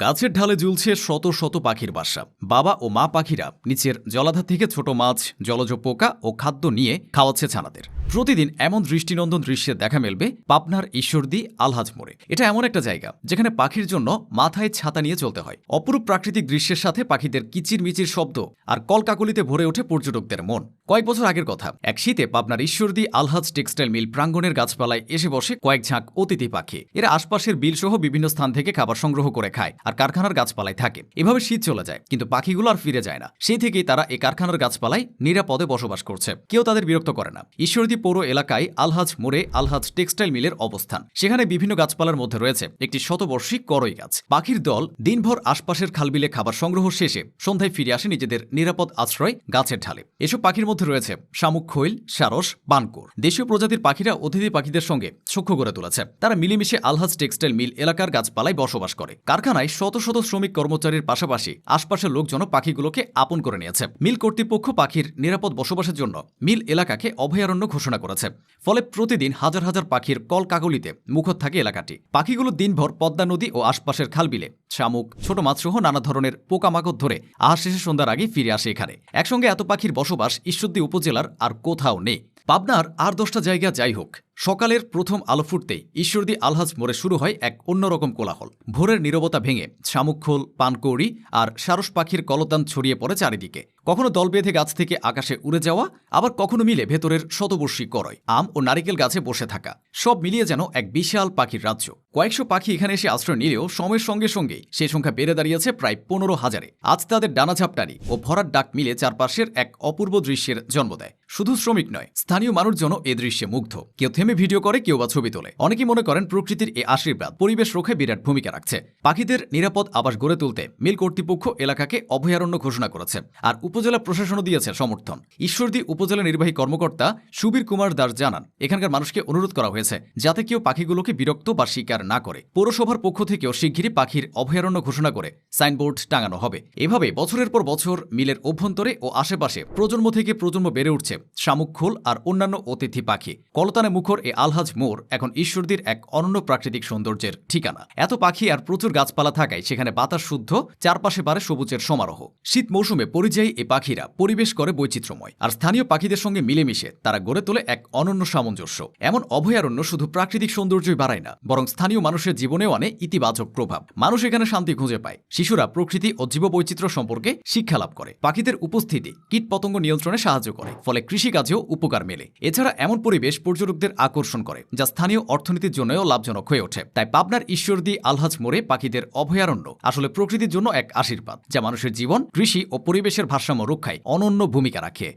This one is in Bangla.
গাছের ঢালে ঝুলছে শত শত পাখির বাসা। বাবা ও মা পাখিরা নিচের জলাধার থেকে ছোট মাছ, জলজ পোকা ও খাদ্য নিয়ে খাওয়াচ্ছে ছানাদের। প্রতিদিন এমন দৃষ্টিনন্দন দৃশ্যের দেখা মিলবে পাবনার ঈশ্বরদী আলহাজ মোড়ে। এটা এমন একটা জায়গা, যেখানে পাখির জন্য মাথায় ছাতা নিয়ে চলতে হয়। অপরূপ প্রাকৃতিক দৃশ্যের সাথে পাখিদের কিচির মিচির শব্দ আর কলকাকলিতে ভরে ওঠে পর্যটকদের মন। কয়েক বছর আগের কথা, এক শীতে পাবনার ঈশ্বরদী আলহাজ টেক্সটাইল মিল প্রাঙ্গণের গাছপালায় এসে বসে কয়েক ঝাঁক অতিথি পাখি। এরা আশপাশের বিল সহ বিভিন্ন স্থান থেকে খাবার সংগ্রহ করে খায় আর কারখানার গাছপালায় থাকে। এভাবে শীত চলে যায়, কিন্তু পাখিগুলো আর ফিরে যায় না। সেই থেকেই তারা এই কারখানার গাছপালায় নিরাপদে বসবাস করছে। কেউ তাদের বিরক্ত করে না। ঈশ্বরদী পৌর এলাকায় আলহাজ মোড়ে আলহাজ টেক্সটাইল মিলের অবস্থান। সেখানে বিভিন্ন গাছপালার মধ্যে রয়েছে একটি শতবর্ষী করই গাছ। পাখির দল দিনভর আশপাশের খালবিলে খাবার সংগ্রহ শেষে সন্ধ্যায় ফিরে আসে নিজেদের নিরাপদ আশ্রয় গাছের ঢালে। এসব পাখির মধ্যে রয়েছে শামুক খৈল, সারস, বানকুর। দেশীয় প্রজাতির পাখিরা অতিথি পাখিদের সঙ্গে সখ্য গড়ে তুলেছে। তারা মিলেমিশে আলহাজ টেক্সটাইল মিল এলাকার গাছপালায় বসবাস করে। কারখানায় শত শত শ্রমিক কর্মচারীর পাশাপাশি আশপাশের লোকজনও পাখিগুলোকে আপন করে নিয়েছে। মিল কর্তৃপক্ষ পাখির নিরাপদ বসবাসের জন্য মিল এলাকাকে অভয়ারণ্য ঘোষণা করেছে। ফলে প্রতিদিন হাজার হাজার পাখির কল মুখত মুখর থাকে এলাকাটি। পাখিগুলো দিনভর পদ্মা নদী ও আশপাশের খালবিলে, শামুক, ছোট মাছসহ নানা ধরনের পোকামাকড় ধরে আহার শেষে সন্ধ্যার আগে ফিরে আসে এখানে। একসঙ্গে এত পাখির বসবাস ঈশ্বরদী উপজেলার আর কোথাও নেই। পাবনার আর দশটা জায়গা যাই হোক সকালের প্রথম আলো ফুটতেই ঈশ্বরদী আলহাজ মোড়ে শুরু হয় এক অন্যরকম কোলাহল। ভোরের নীরবতা ভেঙে শামুকখোল পানকৌড়ি আর সারস পাখির কলতান ছড়িয়ে পড়ে চারিদিকে। কখনো দল বেঁধে গাছ থেকে আকাশে উড়ে যাওয়া, আবার কখনো মিলে ভেতরের শতবর্ষী করয়, আম ও নারিকেল গাছে বসে থাকা। সব মিলিয়ে যেন এক বিশাল পাখির রাজ্য। কয়েকশো পাখি এখানে এসে আশ্রয় নিলেও সময়ের সঙ্গে সঙ্গে সেই সংখ্যা বেড়ে দাঁড়িয়েছে প্রায় পনেরো হাজারে। আজ তাদের ডানা ঝাপটানি ও ভরার ডাক মিলে চারপাশের এক অপূর্ব দৃশ্যের জন্ম দেয়। শুধু শ্রমিক নয়, স্থানীয় মানুষজন এ দৃশ্যে মুগ্ধ। কেউ থেমে ভিডিও করে কেউ বা ছবি তোলে। অনেকেই মনে করেন প্রকৃতির এই আশীর্বাদ পরিবেশ রক্ষায় বিরাট ভূমিকা রাখছে। পাখিদের নিরাপদ আবাস গড়ে তুলতে মিল কর্তৃপক্ষ এলাকাকে অভয়ারণ্য ঘোষণা করেছে আর উপজেলা প্রশাসনও দিয়েছে সমর্থন। ঈশ্বরদী উপজেলা নির্বাহী কর্মকর্তা সুবীর কুমার দাস জানান, এখানকার মানুষকে অনুরোধ করা হয়েছে যাতে কেউ পাখিগুলোকে বিরক্ত বা শিকার না করে। পৌরসভার পক্ষ থেকেও শিগগিরই পাখির অভয়ারণ্য ঘোষণা করে সাইনবোর্ড টাঙানো হবে। এভাবে বছরের পর বছর মিলের অভ্যন্তরে ও আশেপাশে প্রজন্ম থেকে প্রজন্ম বেড়ে উঠছে শামুক খোল আর অন্যান্য অতিথি পাখি। কলতানে মুখর এ আলহাজ মোড় এখন ঈশ্বরদীর এক অনন্য প্রাকৃতিক সৌন্দর্যের ঠিকানা। এত পাখি আর প্রচুর গাছপালা থাকায় সেখানে বাতাস শুদ্ধ, চারপাশে বাড়ে সবুজের সমারোহ। শীত মৌসুমে পরিযায়ী এ পাখিরা পরিবেশ করে বৈচিত্র্যময়, আর স্থানীয় পাখিদের সঙ্গে মিলেমিশে তারা গড়ে তোলে এক অনন্য সামঞ্জস্য। এমন অভয়ারণ্য শুধু প্রাকৃতিক সৌন্দর্যই বাড়ায় না, বরং স্থানীয় মানুষের জীবনেও আনে ইতিবাচক প্রভাব। মানুষ এখানে শান্তি খুঁজে পায়, শিশুরা প্রকৃতি ও জীববৈচিত্র্য সম্পর্কে শিক্ষা লাভ করে। পাখিদের উপস্থিতি কীটপতঙ্গ নিয়ন্ত্রণে সাহায্য করে, ফলে কৃষিকাজেও উপকার মেলে। এছাড়া এমন পরিবেশ পর্যটকদের আকর্ষণ করে, যা স্থানীয় অর্থনীতির জন্যও লাভজনক হয়ে ওঠে। তাই পাবনার ঈশ্বরদী আলহাজ মোড়ে পাখিদের অভয়ারণ্য আসলে প্রকৃতির জন্য এক আশীর্বাদ, যা মানুষের জীবন, কৃষি ও পরিবেশের ভারসাম্য রক্ষায় অনন্য ভূমিকা রাখে।